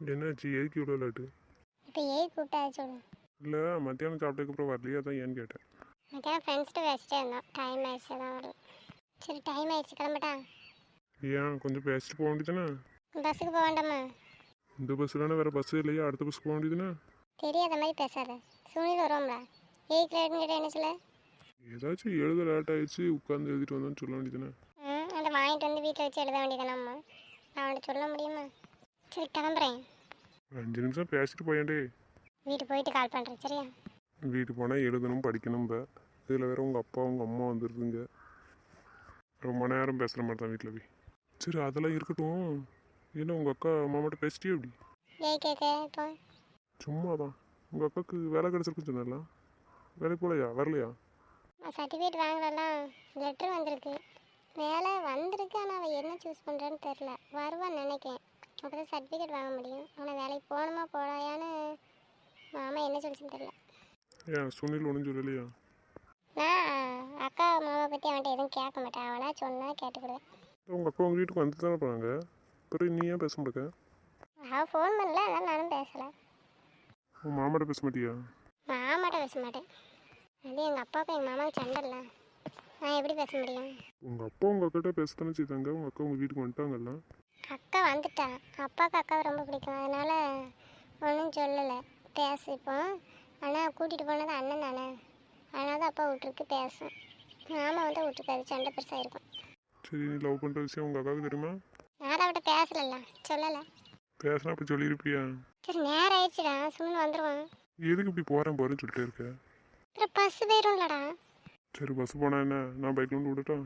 என்னாச்சு? எதுக்கு இவ்வளோ லேட்டு இப்போ ஏய் கூப்பிட்டா சொல்லு இல்லை மத்தியானம் சாப்பிட்டதுக்கப்புறம் வரலையா? அதான் ஏன்னு கேட்டேன். மத்தியானம் ஃப்ரெண்ட்ஸ்ட்டு வச்சுட்டே இருந்தோம். டைம் ஆயிடுச்சு தான் வரல. சரி டைம் ஆயிடுச்சு கிளம்பட்டா? ஏன்? கொஞ்சம் பேசிட்டு போக வேண்டியதுதானே? பஸ்ஸுக்கு போக வேண்டாமா? இந்த பஸ் இல்லைன்னா வேறு பஸ் இல்லையா? அடுத்த பஸ் போக வேண்டியதுதானே? தெரியாத மாதிரி பேசாத. சுனில் வருவோம்ல எயிட் லேட்னு என்ன சொல்ல? ஏதாச்சும் எழுத லேட் ஆயிடுச்சு உட்காந்து எழுதிட்டு வந்தோன்னு சொல்ல வேண்டியதுதானே? ம் அதை வாங்கிட்டு வந்து வீட்டில் வச்சு எழுத வேண்டியதானம்மா அவன்கிட்ட சொல்ல முடியுமா? சரி கிளம்புறேன். அஞ்சு நிமிஷம் பேசிட்டு போயேன்டே. வீட்டுக்கு போயிட்டு கால் பண்ணுறேன் சரியா? வீட்டுக்கு போனால் எழுதணும் படிக்கணும் இதில் வேற உங்கள் அப்பா உங்கள் அம்மா வந்துருதுங்க. ரொம்ப நேரம் பேசுகிற மாதிரி தான் வீட்டில் போய் சரி அதெல்லாம் இருக்கட்டும். என்ன உங்கள் அக்கா மாமாட்ட பேசிட்டியே எப்படி? சும்மா தான் உங்கள் அக்காவுக்கு வேலை கிடச்சிருக்குன்னு சொன்னல வேலைக்கு போகலையா வரலையா? சர்டிஃபிகேட் வாங்கலாம் லெட்ரு வந்திருக்கு. வேலை வந்திருக்கு ஆனால் அவள் என்ன சூஸ் பண்ணுறான்னு தெரில வருவான்னு நினைக்கேன். அப்போ தான் சர்டிஃபிகேட் வாங்க முடியும். ஆனால் வேலைக்கு போகணுமா போகலையான்னு மாமா என்ன சொல்லிச்சுன்னு தெரில ஏன் சுனில் ஒன்றும் சொல்லலையா? நான் அக்கா மாமா பற்றி அவன்கிட்ட எதுவும் கேட்க மாட்டேன். அவனா சொன்னால் கேட்டுக்கிடுவேன். உங்கள் அக்கா உங்கள் வீட்டுக்கு வந்து தானே போனாங்க பிறகு நீ ஏன் பேச மாட்டேங்க அவள் ஃபோன் பண்ணல அதனால் நானும் பேசலை. உன் மாமாட்ட பேச மாட்டியா? மாமாட்ட பேச மாட்டேன். அது எங்கள் அப்பாவுக்கும் எங்கள் மாமாவுக்கு சண்டை இல்லை. நான் எப்படி பேச முடியும்? உங்கள் அப்பா உங்கள் அக்கிட்ட பேச தானே செய்தாங்க? உங்கள் அக்கா உங்கள் வீட்டுக்கு வந்துட்டாங்கல்ல? அக்கா வந்துட்டா. அப்பாவுக்கு அக்காவை ரொம்ப பிடிக்கும். அதனால் ஒன்றும் சொல்லலை. பேசு இப்போ. ஆனால் கூட்டிகிட்டு போனது அண்ணன் தானே. அதனால தான் அப்பா விட்டுருக்கு பேசும். மாமா வந்து விட்டுருக்காது சண்டை பெருசாக இருக்கும். சரி நீ லவ் பண்ணுற விஷயம் உங்கள் அக்காவுக்கு தெரியுமா? நான் அவட்ட பேசலல்ல. சொல்லலை. பேசினா அப்போ சொல்லியிருப்பியா சரி நேரம் ஆயிடுச்சுடா. சும்மா வந்துடுவான் எதுக்கு இப்படி போகிறேன் போகிறேன்னு சொல்லிட்டே இருக்க? அப்புறம் பஸ் போயிரும்லடா. சரி பஸ் போனா என்ன? நான் பைக்கில் வந்து விடட்டா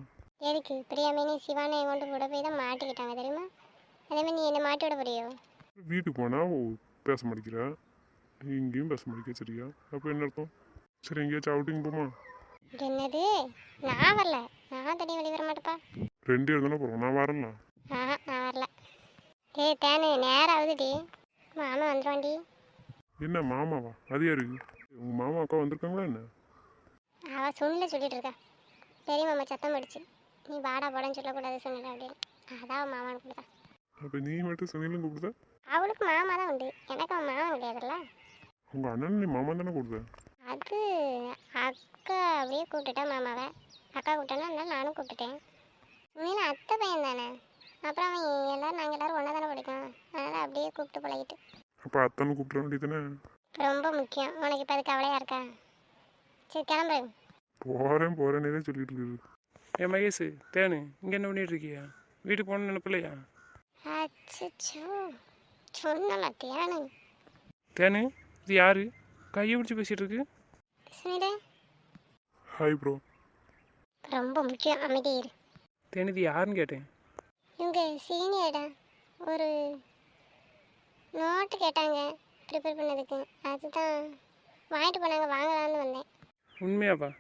எதுக்கு? பிரியாமணி சிவானை கொண்டு கூட போய் தான் மாட்டிக்கிட்டாங்க தெரியுமா? அதேமாதிரி நீ என்ன மாட்டி விட போறியோ? வீட்டுக்கு போனால் பேச மாட்டேங்கிற. இங்கேயும் பேச மாட்டேங்க சரியா? அப்போ என்ன அர்த்தம்? சரி எங்கேயாச்சும் அவுட்டிங் போமா? என்னது? நான் வரல. நான் தனி வெளியே வர மாட்டேப்பா ரெண்டு தானே போகிறோம் நான் வரல. ஆஹா நான் வரல. டேய் தேனு நேரம் ஆகுதுடி. மாமா வந்துடுவான்டி என்ன மாமாவா? அது யாரு? உங்கள் மாமா அக்கா வந்திருக்காங்களா என்ன? அவள் சுண்ணில சொல்லிட்டு இருக்கா. பெரிய மாமா சத்தம் படிச்சு. நீ வாடா போடன்னு சொல்லக்கூடாது சொன்னல அப்படின்னு. அதான் அவன் மாமான்னு கொடுத்தா அப்போ நீ மட்டும் சுனிலும் கூப்பிடுத? அவளுக்கு மாமா தான் உண்டு. எனக்கு அவன் மாமன் கிடையாதுல்ல. உங்கள் அண்ணன் நீ மாமா தானே கொடுத்த அது அக்கா அப்படியே கூப்பிட்டுட்டா மாமாவை. அக்கா கூப்பிட்டேன்னா நானும் கூப்பிட்டுட்டேன். சுனில அத்தை பையன் தானே. அப்புறம் அவன் எல்லாரும் நாங்கள் எல்லாரும் ஒன்றா தானே படிக்கோம் அதனால் அப்படியே கூப்பிட்டு பழகிட்டு. அப்போ அத்தனை கூப்பிட வேண்டியதானே ரொம்ப முக்கியம். உனக்கு இப்போ அது கவலையாக இருக்கா சரி கிளம்பு. போகிறேன் போகிறேன்னே சொல்லிட்டு இருக்குது ஏ மகேஷ் தேனு இங்கே என்ன பண்ணிட்டு இருக்கியா? வீட்டுக்கு போகணும்னு நினைப்பில்லையா? அச்சோ சொன்னல தேனு. தேனு இது யாரு? கையை பிடிச்சி பேசிட்டு இருக்கு. ஹாய் ப்ரோ ரொம்ப முக்கியம் அமைதி. இரு தேனு இது யாருன்னு கேட்டேன். இவங்க சீனியர்டா ஒரு நோட்டு கேட்டாங்க ப்ரிப்பேர் பண்ணதுக்கு. அதுதான் வாங்கிட்டு போனாங்க வாங்கலாம்னு வந்தேன். உண்மையாப்பா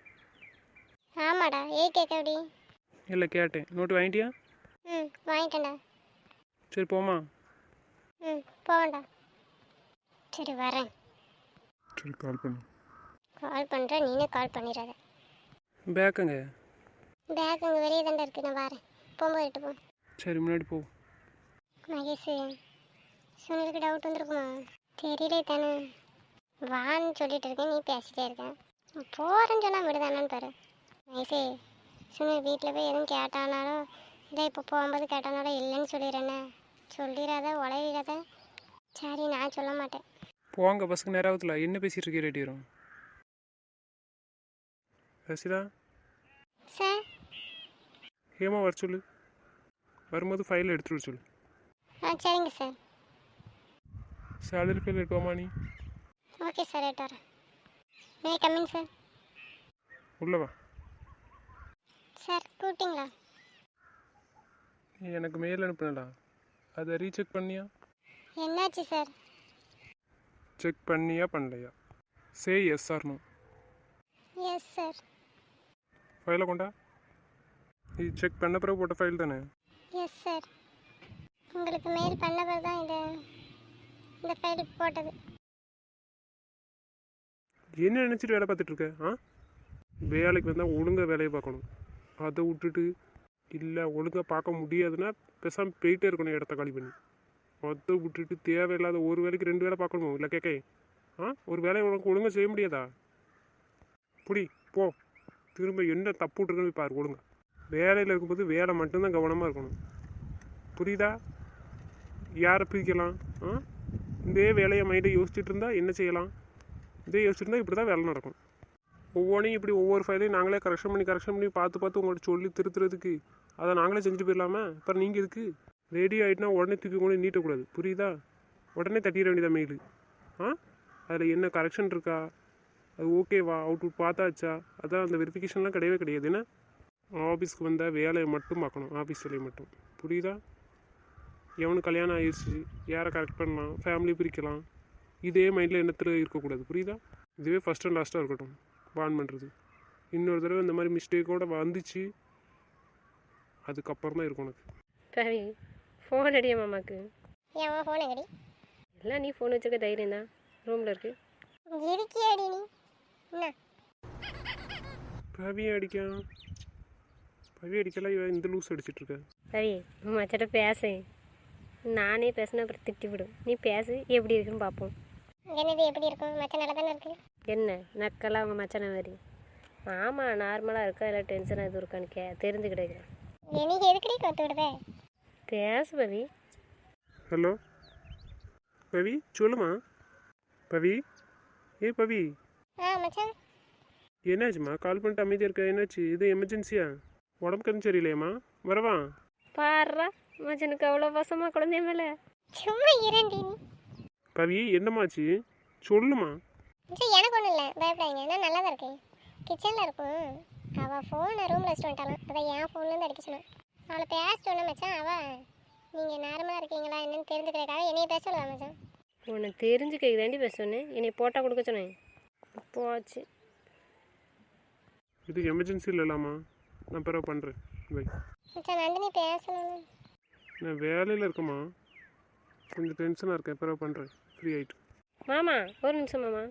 ஆமாடா ஏ கேட்க எப்படி இல்லை கேட்டேன். நோட்டு வாங்கிட்டியா? ம் வாங்கிட்டேன்டா. சரி போமா ம் போவேன்டா சரி வரேன். சரி கால் பண்ணு. கால் பண்ணுறேன் நீனே கால் பண்ணிடாத. பேக்குங்க பேக் அங்கே வெளியே தாண்டா இருக்கு நான் வரேன். போகும்போது எடுத்து போ. சரி முன்னாடி போ. மகேஷ் சுனிலுக்கு டவுட் வந்திருக்குமா? தெரியல தானே. வான்னு சொல்லிட்டு இருக்கேன் நீ பேசிட்டே இருக்க. போகிறேன்னு சொன்னால் விடுதானு பாரு. மகேஷே சுனில் வீட்டில் போய் எதுவும் கேட்டானாலும் இல்லை இப்போ போகும்போது கேட்டானாலும் இல்லைன்னு சொல்லிடுறேனே சொல்லிடாத உளறிடாத சரி நான் சொல்ல மாட்டேன். போங்க பஸ்ஸுக்கு நேராகத்துல என்ன பேசிட்டு இருக்கே ரெடியும் ரசிதா சார்? ஹேமா வர சொல்லு. வரும்போது ஃபைல் எடுத்துட்டு சொல்லு. ஆ சரிங்க சார். சேலரி ஃபைல் எடுத்துவாமா நீ ஓகே சார் வரேன். மே கம்மிங் சார் உள்ள வா. சார் கூப்பிட்டீங்களா? நீ எனக்கு மெயில் அனுப்புனடா அதை ரீசெக் பண்ணியா? என்னாச்சு சார்? செக் பண்ணியா பண்ணலையா? சே எஸ் ஆர்னோ எஸ் சார் ஃபைலை கொண்டா? இது செக் பண்ண பிறகு போட்ட ஃபைல் தானே? எஸ் சார் உங்களுக்கு மெயில் பண்ண பிறகு தான் இந்த இந்த ஃபைல் போட்டது. என்ன நினச்சிட்டு வேலை பார்த்துட்டு இருக்க ஆ? வேலைக்கு வந்தால் ஒழுங்காக வேலையை பார்க்கணும். அதை விட்டுட்டு இல்லை ஒழுங்காக பார்க்க முடியாதுன்னா பேசாமல் போயிட்டே இருக்கணும் இடத்த காலி பண்ணி. மொத்த விட்டுட்டு தேவையில்லாத ஒரு வேலைக்கு ரெண்டு வேலை பார்க்கணுமோ? இல்லை கேட்க ஆ? ஒரு வேலையை உனக்கு ஒழுங்காக செய்ய முடியாதா? புடி போ. திரும்ப என்ன தப்பு விட்ருக்குன்னு பாரு ஒழுங்கா. வேலையில் இருக்கும்போது வேலை மட்டும்தான் கவனமாக இருக்கணும். புரியுதா? யாரை பிரிக்கலாம்? ஆ? இதே வேலையை மைண்டை யோசிச்சுட்டு இருந்தால் என்ன செய்யலாம்? இதே யோசிச்சுட்டு இருந்தால் இப்படி தான் வேலை நடக்கும். ஒவ்வொன்றையும் இப்படி ஒவ்வொரு ஃபைலையும் நாங்களே கரெக்ஷன் பண்ணி கரெக்ஷன் பண்ணி பார்த்து பார்த்து உங்கள்கிட்ட சொல்லி திருத்துறதுக்கு அதை நாங்களே செஞ்சுட்டு போயிடலாமா? அப்புறம் நீங்கள் இதுக்கு ரெடி ஆகிட்டுனா உடனே தூக்கி கொண்டு நீட்டக்கூடாது. புரியுதா? உடனே தட்டிட வேண்டியதா மெயில் ஆ? அதில் என்ன கரெக்ஷன் இருக்கா? அது ஓகேவா அவுட்புட் பார்த்தாச்சா? அதான் அந்த வெரிஃபிகேஷன்லாம் கிடையவே கிடையாது. என்ன ஆஃபீஸ்க்கு வந்தால் வேலையை மட்டும் பார்க்கணும். ஆஃபீஸ் வேலையை மட்டும். புரியுதா? எவனுக்கு கல்யாணம் ஆயிடுச்சு யாரை கரெக்ட் பண்ணலாம்? ஃபேமிலி பிரிக்கலாம். இதே மைண்டில் எண்ணத்தில் இருக்கக்கூடாது. புரியுதா? இதுவே ஃபஸ்ட் அண்ட் லாஸ்ட்டாக இருக்கட்டும். வான் பண்ணுறது இன்னொரு தடவை இந்த மாதிரி மிஸ்டேக்கோடு வந்துச்சு. அதுக்கப்புறம் தான் இருக்கும் உனக்கு. பவி ஃபோன் அடியா மாமாக்கு? ஏன் ஃபோன் எங்கடி? எல்லாம் நீ ஃபோன் வச்சுருக்க தைரியம் தான். ரூமில் இருக்கு. இருக்கியாடி நீ? என்ன? பவி அடிக்கான் பவி அடிக்கலாம் இவன் இந்த லூஸ் அடிச்சிட்டு இருக்க பவி உன் மச்சிட்ட பேசு. நானே பேசினா அப்புறம் திட்டி விடும் நீ பேசு எப்படி இருக்குன்னு பார்ப்போம் என்னது எப்படி இருக்கும்? மச்ச நல்லா தானே இருக்கு? என்ன? நக்கெல்லாம் அவங்க மச்சான மாதிரி. ஆமாம் நார்மலாக இருக்கா? இல்லை டென்ஷனாக எதுவும் இருக்கான்னு கே தெரிஞ்சு கிடைக்கிறேன் எனக்கு எதுக்கடி கொத்து விடுதே? பேசு பவி. ஹலோ? பவி சொல்லுமா? பவி? ஏ பவி. ஆ மச்சான். என்னாச்சும்மா? கால் பண்ணிட்டு அமைதியாக இருக்க என்னாச்சு? இது எமர்ஜென்சியா உடம்புக்கு எதுவும் சரியில்லையாம்மா? வரவா பாடுறா மச்சனுக்கு அவ்வளோ வசமாக குழந்தைய மேலே. சும்மா இரண்டி பவி என்னம்மாச்சு? சொல்லுமா. எனக்கு ஒன்றும் இல்லை. பயப்படாதீங்க. நான் நல்லா தான் இருக்கேன். கிச்சனில் இருக்கும். அவள் ஃபோனை ரூமில் வச்சுட்டு வந்துட்டாலாம் அதை என் ஃபோன்லேருந்து அடிக்க சொன்னான். அவளை பேச சொன்ன மச்சான் அவள் நீங்கள் நார்மலாக இருக்கீங்களா? என்னன்னு தெரிஞ்சுக்கிறதுக்காக என்னைய பேச சொல்லுவா மச்சான். உன்னை தெரிஞ்சுக்க தாண்டி பேச சொன்னேன். என்னை போட்டால் கொடுக்க சொன்னேன். போச்சு. இது எமர்ஜென்சி இல்லைலாமா நான் பிறகு பண்ணுறேன் பை மச்சான் நந்தினி பேசணும். நான் வேலையில் இருக்கேம்மா. கொஞ்சம் டென்ஷனாக இருக்கேன். பிறகு பண்ணுறேன் ஃப்ரீ ஆகிட்டு மாமா ஒரு நிமிஷம் மாமா.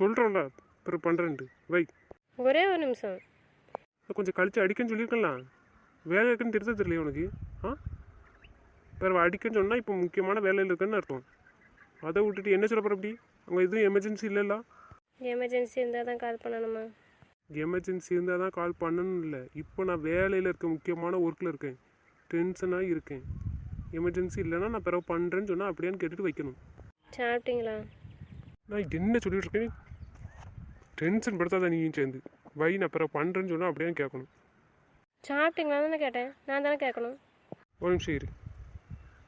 சொல்கிறோம்ல பிறகு பண்ணுறேன்ட்டு வை ஒரே ஒரு நிமிஷம். கொஞ்சம் கழிச்சு அடிக்கன்னு சொல்லியிருக்கலாம் வேலை இருக்குன்னு திருத்த தெரியல உனக்கு. ஆ? பிறகு அடிக்கன்னு சொன்னால் இப்போ முக்கியமான வேலையில் இருக்குன்னு அர்த்தம். அதை விட்டுட்டு என்ன சொல்ல போகிற அப்படி? அங்கே எதுவும் எமர்ஜென்சி இல்லைல்ல? எமர்ஜென்சி இருந்தால் தான் கால் பண்ணணுமா? எமர்ஜென்சி இருந்தால் தான் கால் பண்ணணும் இல்லை. இப்போ நான் வேலையில் இருக்க முக்கியமான ஒர்க்கில் இருக்கேன். டென்ஷனாக இருக்கேன். எமர்ஜென்சி இல்லைன்னா நான் பிறகு பண்ணுறேன்னு சொன்னால் அப்படியான்னு கேட்டுட்டு வைக்கணும். சாப்பிட்டீங்களா? நான் என்ன சொல்லிட்டு இருக்கேன்? டென்ஷன் படுத்தாத நீயும் சேர்ந்து. வை நான் பிறகு பண்ணுறேன்னு சொன்னால் அப்படியான்னு கேட்கணும். சாப்பிட்டீங்களா தானே கேட்டேன்? நான் தானே கேட்கணும். ஒரு நிமிஷம் இரு.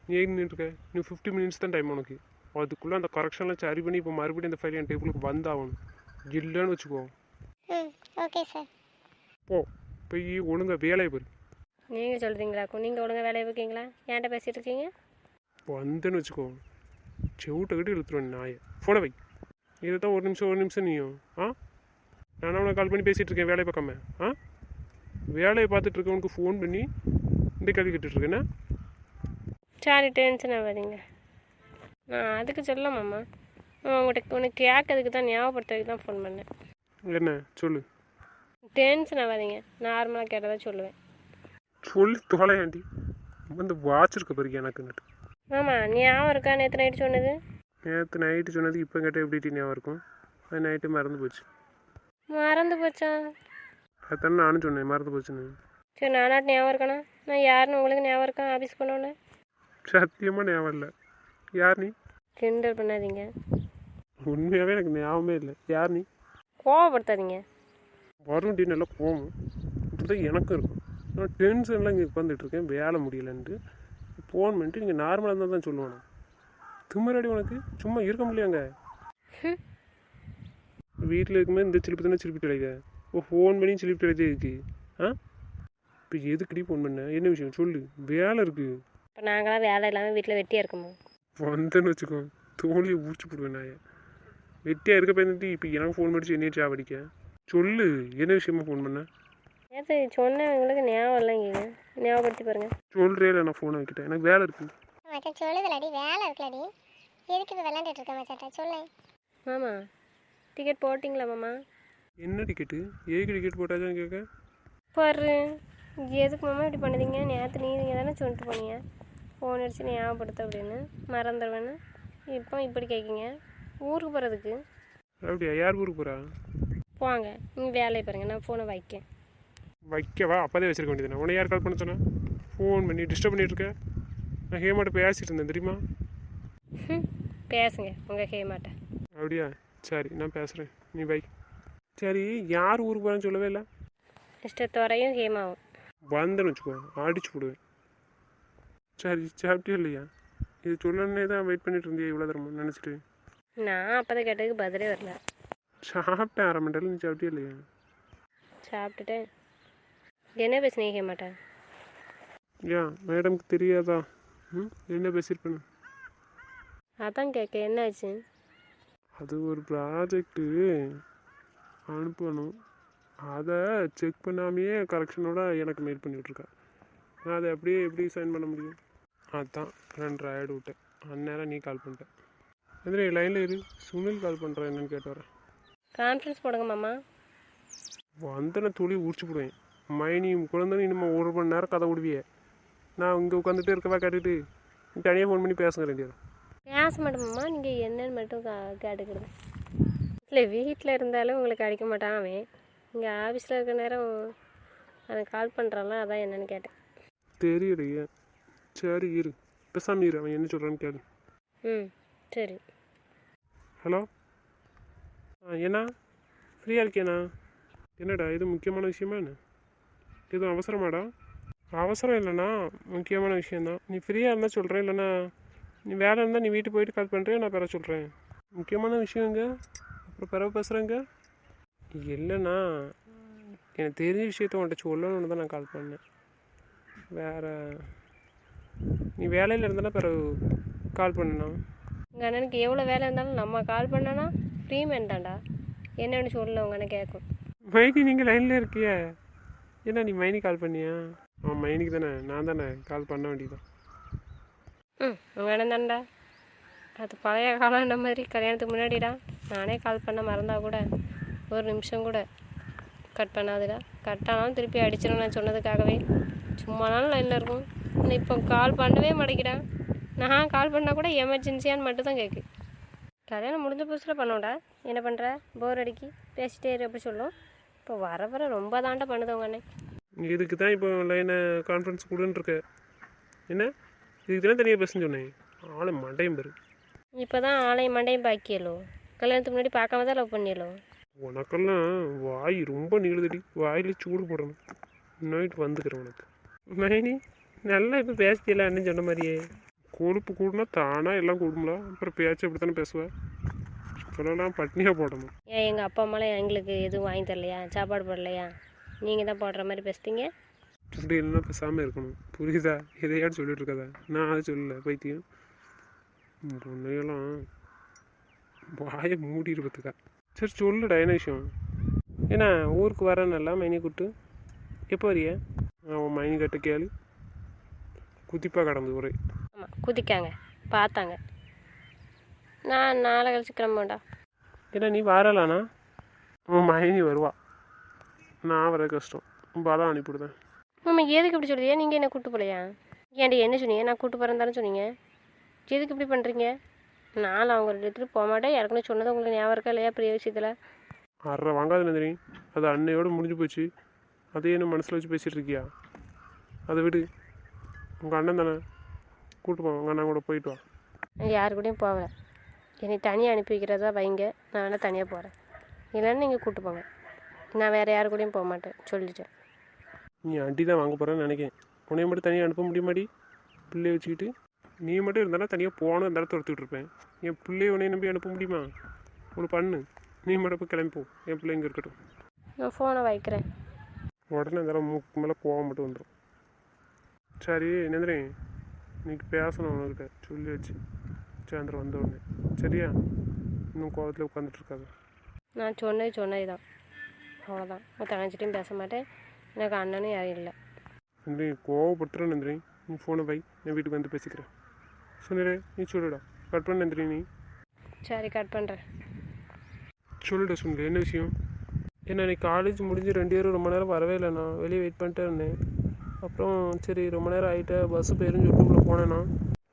நீ ஏன் நின்றுருக்க நீ ஃபிஃப்டி மினிட்ஸ் தான் டைம் உனக்கு. அதுக்குள்ளே அந்த கரெக்ஷன்லாம் சரி பண்ணி இப்போ மறுபடியும் அந்த ஃபைல் என் டேபிளுக்கு வந்தாகணும். இல்லைன்னு வச்சுக்கோ. ஓகே சார் போ போய் ஒழுங்கா வேலையை போய் நீங்கள் சொல்கிறீங்களாக்கும் நீங்கள் ஒழுங்கா வேலையை வைக்கீங்களா என்கிட்ட பேசிகிட்டு இருக்கீங்க? வந்தேன்னு வச்சுக்கோ. செவிட்ட கட்டி இழுத்துருவேன் நாயை. ஃபோனை வை. இதை தான் ஒரு நிமிஷம் ஒரு நிமிஷம் நீயும். ஆ? நானும் அவனை கால் பண்ணி பேசிகிட்டு இருக்கேன் வேலையை பார்க்காம? ஆ? வேலையை பார்த்துட்டு இருக்கவனுக்கு ஃபோன் பண்ணி இந்த கேள்வி கேட்டுட்ருக்கேன்னா சரி டென்ஷன் ஆகாதீங்க. நான் அதுக்கு சொல்ல மாமா. உங்கள்கிட்ட உனக்கு கேட்கறதுக்கு தான் ஞாபகப்படுத்துறதுக்கு தான் ஃபோன் பண்ணேன். என்ன? சொல்லு. டென்ஷன் ஆகாதீங்க. நார்மலாக கேட்டதா சொல்லுவேன். சொல்லி தொலையாண்டி வந்து வாட்ச் இருக்க பிறகு எனக்குன்னுட்டு மாமா ஞாபகம் இருக்கா? நேற்று நைட்டு சொன்னது? நேற்று நைட்டு சொன்னது இப்போ கேட்டால் எப்படி ஞாபகம் இருக்கும்? அது நைட்டு மறந்து போச்சு. மறந்து போச்சா? அதுதானே நானும் சொன்னேன் மறந்து போச்சுன்னு. சரி நானாட்டு ஞாபகம் இருக்கானா நான் யாருன்னு உங்களுக்கு ஞாபகம் இருக்கா? ஆஃபீஸ் போனோன்னே? சத்தியமாக ஞாபகம் இல்லை. யார் நீ? கிண்டல் பண்ணாதீங்க. உண்மையாகவே எனக்கு ஞாபகமே இல்லை. யார் நீ? கோவப்படுத்தாதீங்க. வரும் டி நல்லா போகும். இப்படிதான் எனக்கும் இருக்கும். நான் டென்ஷன்லாம் இங்கே உட்காந்துட்டு இருக்கேன் வேலை முடியலன்ட்டு. ஃபோன் பண்ணிட்டு நீங்கள் நார்மலாக இருந்தால் தான் சொல்லுவானே. திமிரடி உனக்கு? சும்மா இருக்க முடியலங்க வீட்டில் இருக்கும்போது இந்த சிலிப்பு தானே சிலிப்பு கிடைக்க ஓ ஃபோன் பண்ணி சிலிப்பு கிடைச்சே இருக்கு. ஆ? இப்போ எதுக்குடி ஃபோன் பண்ண? என்ன விஷயம்? சொல்லு. வேலை இருக்குது இப்போ நாங்களாம் வேலை இல்லாமல் வீட்டில் வெட்டியாக இருக்கோமா? வந்தேன்னு வச்சுக்கோ. தோழியை ஊச்சி போடுவேன் நான். வெட்டியாக இருக்க பயந்துட்டு இப்போ எனக்கு ஃபோன் பண்ணிச்சு என்னைய சாவடிக்க சொல்லு என்ன விஷயமா ஃபோன் பண்ண? நேற்று சொன்னேன் உங்களுக்கு ஞாபகம் இல்லைங்க ஞாபகப்படுத்தி பாருங்கள் சொல்கிறே இல்லை நான் ஃபோனை வைக்கிட்டேன். எனக்கு வேலை இருக்குது மச்சான் சொல்லுதுலடி. வேலை இருக்குல்லடி எதுக்கு இப்போ விளாண்டுட்டு இருக்க மச்சாட்ட சொல்லு. மாமா டிக்கெட் போட்டிங்களா மாமா? என்ன டிக்கெட்டு ஏக்கு டிக்கெட் போட்டாச்சான்னு கேட்க? பாரு எதுக்கு மாமா இப்படி பண்ணுதீங்க? நேற்று நீங்கள் தானே சொல்லிட்டு போனீங்க. ஃபோன் அடிச்சு ஞாபகப்படுத்த அப்படின்னு. மறந்துடுவேன்னு. இப்போ இப்படி கேட்குங்க. ஊருக்கு போகிறதுக்கு அப்படியா? யார் ஊருக்கு போகிறா போங்க. நீங்கள் வேலையை பாருங்கள் நான் ஃபோனை வைக்கேன். வைக்கவா? அப்போதே வச்சிருக்க வேண்டியது உன்னை யார் கால் பண்ண சொன்னா? ஃபோன் பண்ணி டிஸ்டர்ப் பண்ணிட்டு இருக்க? நான் ஹேமாட்ட பேசிட்டு இருந்தேன். தெரியுமா? பேசுங்க. உங்கள் ஹேமாட்ட. அப்படியா? சரி நான் பேசுகிறேன் நீ வை. சரி யார் ஊருக்கு போகிறேன்னு சொல்லவே இல்லை? இஷ்டத்தோரையும் ஹேமாவும். வந்தேன்னு வச்சுக்கோ அடிச்சு போடுவேன். சரி சாப்பிட்டியா இல்லையா? இது சொல்லணுன்னே தான் வெயிட் பண்ணிட்டு இருந்தியா இவ்வளோ தரமா? நினச்சிட்டு. நான் அப்போதான் கேட்டதுக்கு பதிலே வரல. சாப்பிட்டேன் அரை மணி நேரம் நீ சாப்பிட்டியா இல்லையா? சாப்பிட்டுட்டு என்ன பேசுனீங்க ஹேமாட்ட? ஏன் மேடம்க்கு தெரியாதா? ம்? என்ன பேசியிருப்பேன்னு? அதான் கேட்க என்னாச்சு? அது ஒரு ப்ராஜெக்ட்டு அனுப்பணும். அதை செக் பண்ணாமையே கரெக்ஷனோட எனக்கு மெயில் பண்ணிவிட்ருக்கா நான் அதை அப்படியே எப்படி சைன் பண்ண முடியும்? அதான் ரெண்டு ஆயிடு விட்டேன். அந்நேரம் நீ கால் பண்ணிட்ட. எதிரே லைனில் இரு. சுனில் கால் பண்ணுறேன் என்னன்னு கேட்டு வரேன். கான்ஃபரன்ஸ் போடுங்க மாமா. வந்தன துளி உரிச்சு போடுவேன். மைனி குழந்தைன்னு இனிமேல் ஒரு மணி நேரம் கதை விடுவியே. நான் இங்கே உட்காந்துட்டு இருக்கவா கேட்டுட்டு? தனியாக ஃபோன் பண்ணி பேசுங்க ரெண்டு பேச மாட்டோமாம்மா நீங்கள் என்னன்னு மட்டும் கா கேட்டுக்கிறது இல்லை வீட்டில் இருந்தாலும் உங்களுக்கு அடிக்க மாட்டான் அவன். இங்கே ஆஃபீஸில் இருக்க நேரம் அவன் கால் பண்ணுறான்ல அதான் என்னன்னு கேட்டேன். தெரியலையே சரி இரு. பேசாம இரு அவன் என்ன சொல்கிறான்னு கேளு. ம் சரி. ஹலோ? ஆ என்ன ஃப்ரீயாக இருக்கியாண்ணா என்னடா இது முக்கியமான விஷயமா என்ன? எதுவும் அவசரமாடா? அவசரம் இல்லைண்ணா முக்கியமான விஷயந்தான் நீ ஃப்ரீயாக இருந்தால் சொல்கிறேன் இல்லைண்ணா நீ வேலை இருந்தால் நீ வீட்டுக்கு போயிட்டு கால் பண்ணுறியா நான் பெற சொல்கிறேன் முக்கியமான விஷயங்க அப்புறம் பிறகு பேசுகிறேங்க இல்லைண்ணா. எனக்கு தெரிஞ்ச விஷயத்த உன்கிட்ட சொல்லணும்னு தான் நான் கால் பண்ணேன். வேறு நீ வேலையில் இருந்தனா பிறகு கால் பண்ணுண்ணா. உங்கள் அண்ணனுக்கு எவ்வளோ வேலை இருந்தாலும் நம்ம கால் பண்ணோன்னா ஃப்ரீ மேன் தான்டா. என்னன்னு சொல்ல உங்கள் அண்ணன் கேட்கும் மைனி நீங்கள் லைனில் இருக்கிய. என்ன நீ மைனி கால் பண்ணியா? அவன் மைனிக்கு தானே நான் தானே கால் பண்ண வேண்டியதான் ம் உங்கள் தான்டா அது பழைய காலம் இந்த மாதிரி கல்யாணத்துக்கு முன்னாடிடா. நானே கால் பண்ண மறந்தா கூட ஒரு நிமிஷம் கூட கட் பண்ணாதுடா. கட் ஆனாலும் திருப்பி அடிச்சிடும் நான் சொன்னதுக்காகவே. சும்மானாலும் லைனில் இருக்கும். இப்போ கால் பண்ணவே மாட்டேங்கிறா நான் கால் பண்ணால் கூட எமர்ஜென்சியான்னு மட்டும் தான் கேட்கு கல்யாணம் முடிஞ்ச புதுசில் பண்ணோம்டா. என்ன பண்ணுற போர் அடிக்கி பேசிட்டே இரு அப்படி சொல்லும். இப்போ வர வர ரொம்ப தாண்டா பண்ணுது உங்க அண்ணன் இதுக்கு தான் இப்போ லைனை கான்ஃபரன்ஸ் கொடுன்னு என்ன? இதுக்கு தானே தனியாக பேசுன்னு சொன்னேன். ஆளை மண்டையும் பெரு. இப்போ தான் ஆலயம் மண்டையும் பாக்கியலோ? கல்யாணத்துக்கு முன்னாடி பார்க்காம தான் லவ் பண்ணியலோ? உனக்கெல்லாம் வாய் ரொம்ப நீளுதடி. வாயில் சூடு போடணும் நைட் வந்துக்கிறேன் உனக்கு. மைனி நல்லா இப்போ பேசியல அண்ணன் சொன்ன மாதிரியே. கொழுப்பு கூடுனா தானாக எல்லாம் கூடும்ல? அப்புறம் பேச்சு அப்படி தானே பேசுவேன் இப்போலாம் பட்னியாக போடணும். ஏன் எங்கள் அப்பா அம்மாலாம் எங்களுக்கு எதுவும் வாங்கி தரலையா? சாப்பாடு போடலையா? நீங்கள் தான் போடுற மாதிரி பேசுறீங்க? இப்படி இல்லைன்னா பேசாமல் இருக்கணும். புரியுதா? எதையாவது சொல்லிட்டு இருக்காதா? நான் அதை சொல்லல பைத்தியம். உன்னையெல்லாம் வாயை மூடி இருப்பதுக்கா சரி சொல்லுடா என்ன விஷயம்? ஏன்னா ஊருக்கு வரேன்னல்ல மைனி கூட்டு எப்போ வரிய? அவன் மைனி கட்ட கேளு. குதிப்பா கடந்து ஒரே. ஆமாம் குதிக்காங்க பார்த்தாங்க. நான் நாளை கழிச்சு கிளம்புவேன்டா. ஏன்னா நீ வரலானா? உன் மைனி வருவா. நான் வர கஷ்டம். பாலா அனுப்பிவிடுதேன். ஆமா எதுக்கு இப்படி சொல்லுதியா நீங்கள் என்ன கூட்டு போகலையா ஏன்டி என்ன சொன்னீங்க? நான் கூட்டு போகிறேன் தானே சொன்னீங்க. எதுக்கு இப்படி பண்ணுறீங்க நான் அவங்க இடத்துக்கு போக மாட்டேன். ஏற்கனவே சொன்னது உங்களுக்கு ஞாபகம் இருக்கா இல்லையா பெரிய விஷயத்தில்? அரை வாங்காத நந்தினி. அது அன்னையோடு முடிஞ்சு போச்சு. அதே என்ன மனசில் வச்சு பேசிகிட்டு இருக்கியா? அதை விடு. உங்கள் அண்ணன் தானே. கூட்டு போ உங்கள் அண்ணன் கூட போயிட்டு வா. யாரு கூடயும் போகல. என்னை தனியாக அனுப்பி வைக்கிறதா வைங்க. நான் வேணால் தனியாக போகிறேன் இல்லைன்னா நீங்கள் கூட்டு போங்க. நான் வேறு யாரு கூடயும் போக மாட்டேன். சொல்லிட்டேன். நீ அடி தான் வாங்க போகிறேன்னு நினைக்கிறேன். உன்னைய மட்டும் தனியாக அனுப்ப முடியுமாடி? பிள்ளைய வச்சுக்கிட்டு. நீ மட்டும் இருந்தானா தனியாக போகணும் இந்த இடத்த ஒருத்துக்கிட்டு இருப்பேன் என் பிள்ளைய உன்னைய நம்பி அனுப்ப முடியுமா? ஒன்று பண்ணு. நீ மட்டும் போய் கிளம்பி போ. என் பிள்ளை இங்கே இருக்கட்டும். நான் ஃபோனை வைக்கிறேன். உடனே தடவை மூக்கு மேலே கோவம் மட்டும் வந்துடும் சரி நந்தினி இன்னைக்கு பேசணும் உனக்கிட்ட சொல்லி வச்சு. சாயந்தரம் வந்த உடனே. சரியா? இன்னும் கோவத்தில் உட்காந்துட்டு இருக்காது. நான் சொன்னது சொன்னது தான் அவ்வளோதான் உன் தங்கச்சிட்டையும் பேச மாட்டேன். எனக்கு அண்ணனும் யாரும் இல்லை. நந்தினி கோவப்படுத்துகிறேன் நந்தினி. நீ ஃபோனை வை. நான் வீட்டுக்கு வந்து பேசிக்கிறேன். சொன்னரே நீ சொல்லுடா. கட் பண்ண நந்தினி நீ. சரி கட் பண்ணுறேன் சொல்லுடா சுனில் என்ன விஷயம்? என்ன நீ காலேஜ் முடிஞ்சு ரெண்டு பேரும் ரொம்ப நேரம் வரவே இல்லைண்ணா வெளியே வெயிட் பண்ணிட்டே இருந்தேன். அப்புறம் சரி ரொம்ப நேரம் ஆகிட்ட பஸ்ஸு போயிருன்னு சொல்லிட்டு உள்ளே போனேண்ணா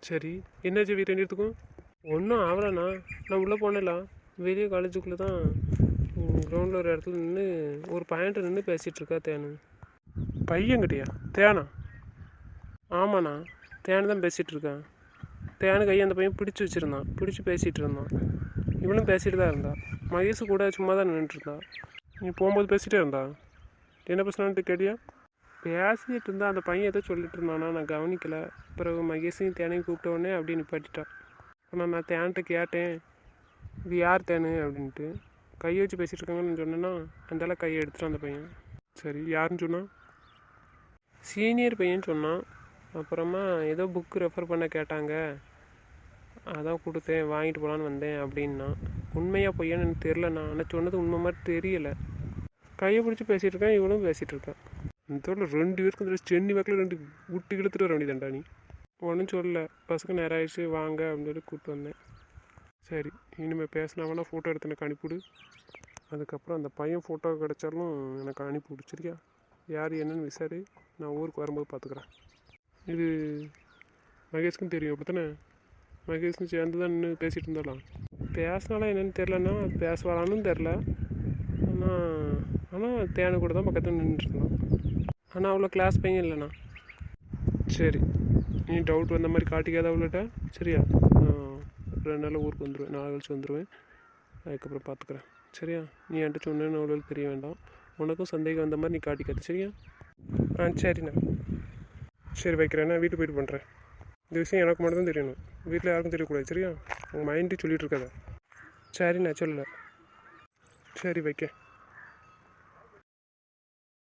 சரி என்னாச்சு வீட்டு ரெண்டுத்துக்கும் ஒன்றும் ஆகலண்ணா. நான் உள்ளே போனேன்ல. வெளியே காலேஜுக்குள்ளே தான் கிரவுண்டில் ஒரு இடத்துல நின்று ஒரு பையன்ட்ட நின்று பேசிகிட்டு இருக்கா தேனு. பையன்கிட்டயா? தேனா? ஆமாண்ணா தேனு தான் பேசிகிட்டு இருக்கேன் தேனு கையை அந்த பையன் பிடிச்சி வச்சுருந்தான். பிடிச்சி பேசிகிட்டு இருந்தான். இவளும் பேசிகிட்டு தான் இருந்தா. மகேஷ் கூட சும்மா தான் நின்றுட்டுருந்தா நீ போகும்போது பேசிகிட்டே இருந்தா? என்ன பேசுனான்ட்டு கேட்டியா? பேசிகிட்டு இருந்தா அந்த பையன் ஏதோ சொல்லிட்டு இருந்தானா? நான் கவனிக்கல. பிறகு மகேஷையும் தேனையும் கூப்பிட்ட உடனே அப்படியே நிப்பாட்டிட்டான் ஆனால் நான் தேன்கிட்ட கேட்டேன். இது யார் தேனு? அப்படின்ட்டு. கையை வச்சு பேசிகிட்டு இருக்காங்கன்னு சொன்னேன்னா அந்தால கையை எடுத்துகிட்டு அந்த பையன். சரி யாருன்னு சொன்னான் சீனியர் பையன் சொன்னான் அப்புறமா ஏதோ புக்கு ரெஃபர் பண்ண கேட்டாங்க. அதான் கொடுத்தேன் வாங்கிட்டு போகலான்னு வந்தேன் அப்படின்னா உண்மையாக பொய்யான்னு எனக்கு தெரிலண்ணா ஆனால் சொன்னது உண்மை மாதிரி தெரியலை. கையை பிடிச்சி பேசிகிட்டு இருக்கேன் இவனும் பேசிகிட்டு இருக்கான் இந்த ரெண்டு பேருக்கும் இந்த சென்னி வாக்கில் ரெண்டு விட்டு இழுத்துட்டு வர வேண்டியதாண்டா நீ. ஒன்றும் சொல்லல. பஸ்ஸுக்கு நேரம் ஆயிடுச்சு வாங்க அப்படின்னு சொல்லி கூப்பிட்டு வந்தேன். சரி இனிமேல் பேசினா ஃபோட்டோ எடுத்து எனக்கு அனுப்பிவிடு. அதுக்கப்புறம் அந்த பையன் ஃபோட்டோ கிடைச்சாலும் எனக்கு அனுப்பிவிடு சரியா யார் என்னன்னு விசாரி. நான் ஊருக்கு வரும்போது பார்த்துக்குறேன். இது மகேஷ்க்கும் தெரியும் அப்படி தானே சேர்ந்து தான் நின்று பேசிகிட்டு இருந்தாலாம் பேசினாலாம் என்னென்னு தெரிலன்னா பேசுவாளான்னு தெரில ஆனால் ஆனால் தேனு கூட தான் பக்கத்தில் நின்றுட்டுருந்தோம் ஆனால் அவ்வளோ கிளாஸ் பையன் இல்லைண்ணா. சரி. நீ டவுட் வந்த மாதிரி காட்டிக்காத அவ்வளோட்ட சரியா? நான் ரெண்டு நாளில் ஊருக்கு வந்துடுவேன் நாளை கழிச்சு வந்துடுவேன் அதுக்கப்புறம் பார்த்துக்குறேன். சரியா? நீ என்கிட்ட சொன்னேன்னு அவ்வளோ தெரிய வேண்டாம். உனக்கும் சந்தேகம் வந்த மாதிரி நீ காட்டிக்காது சரியா? ஆ சரிண்ணா. சரி வைக்கிறேன். வீட்டுக்கு போயிட்டு பண்ணுறேன் இந்த விஷயம் எனக்கு மட்டும் தான் தெரியணும். வீட்டில் யாருக்கும் தெரியக்கூடாது சரியா? உங்கள் மைண்டு சொல்லிட்டு இருக்காத. சரிண்ணா சொல்லலை சரி வைக்க